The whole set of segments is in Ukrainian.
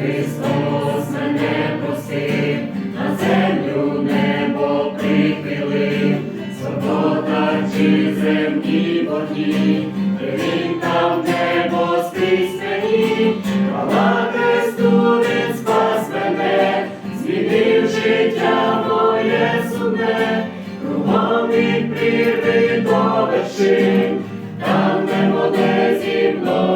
Христос мене просив, на землю небо прихилив, свобода чи земні борги, він там небо скрізь мені, хвала Христу, він спас мене, змінив життя моє сумне, кругом від прірви до вершин, там не буде зі мною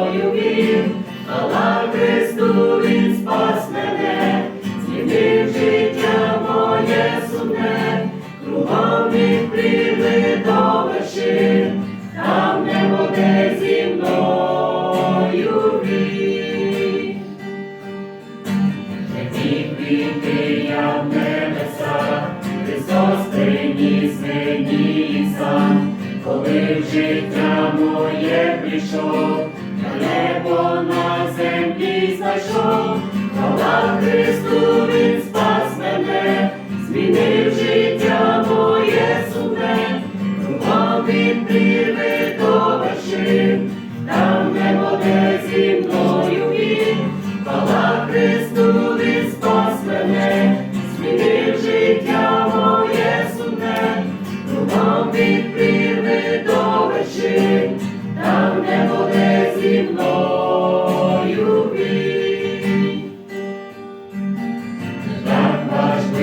хвала Христу, він спас мене, змінив життя моє сумне, кругом від до вершин, там не буде зі мною він. Які квіти я в небеса, Христос коли в життя моє прийшов, на небо на I 手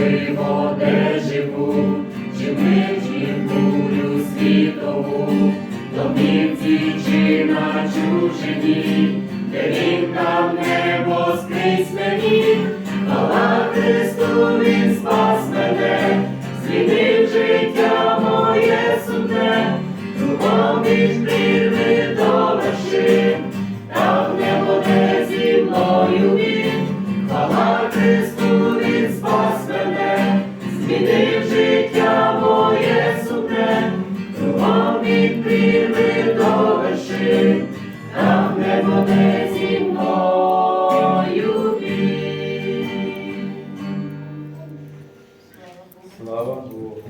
важливо, де чи чи бурю світову, домівці чи на чужині, де він там небо скрізь мені, Христу, він спас вони зі мною Слава Богу.